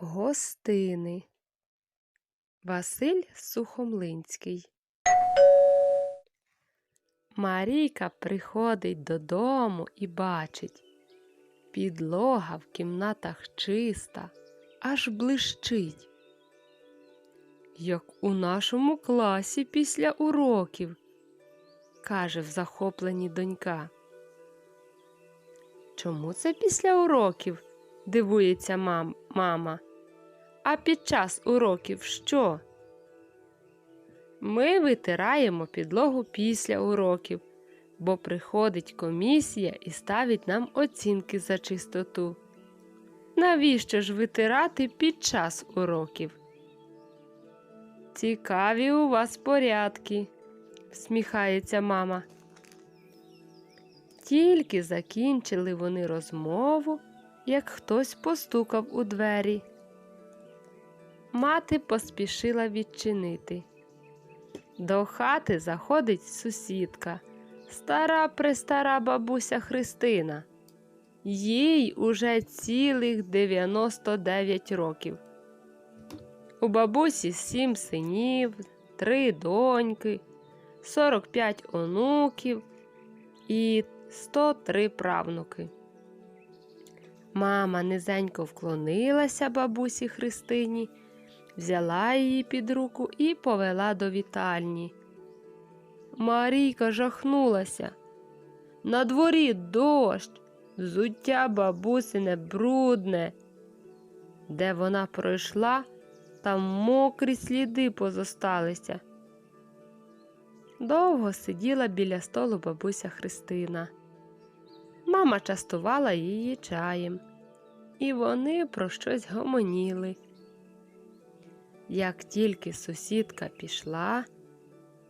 Гостини Василь Сухомлинський Марійка приходить додому і бачить підлога в кімнатах чиста, аж блищить. Як у нашому класі після уроків, каже в захопленні донька. Чому це після уроків? дивується мам, мама. А під час уроків що? Ми витираємо підлогу після уроків, бо приходить комісія і ставить нам оцінки за чистоту. Навіщо ж витирати під час уроків? Цікаві у вас порядки, всміхається мама. Тільки закінчили вони розмову, як хтось постукав у двері. Мати поспішила відчинити. До хати заходить сусідка, стара престара бабуся Христина. Їй уже цілих 99 років. У бабусі сім синів, три доньки, 45 онуків і 103 правнуки. Мама низенько вклонилася бабусі Христині, взяла її під руку і повела до вітальні. Марійка жахнулася. На дворі дощ, взуття бабусине брудне. Де вона пройшла, там мокрі сліди позосталися. Довго сиділа біля столу бабуся Христина. Мама частувала її чаєм, і вони про щось гомоніли. Як тільки сусідка пішла,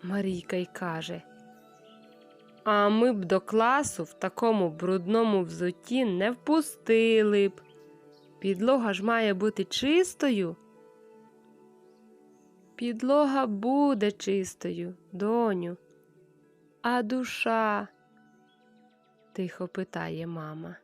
Марійка й каже, а ми б до класу в такому брудному взутті не впустили б. Підлога ж має бути чистою. Підлога буде чистою, доню, а душа? тихо питає мама.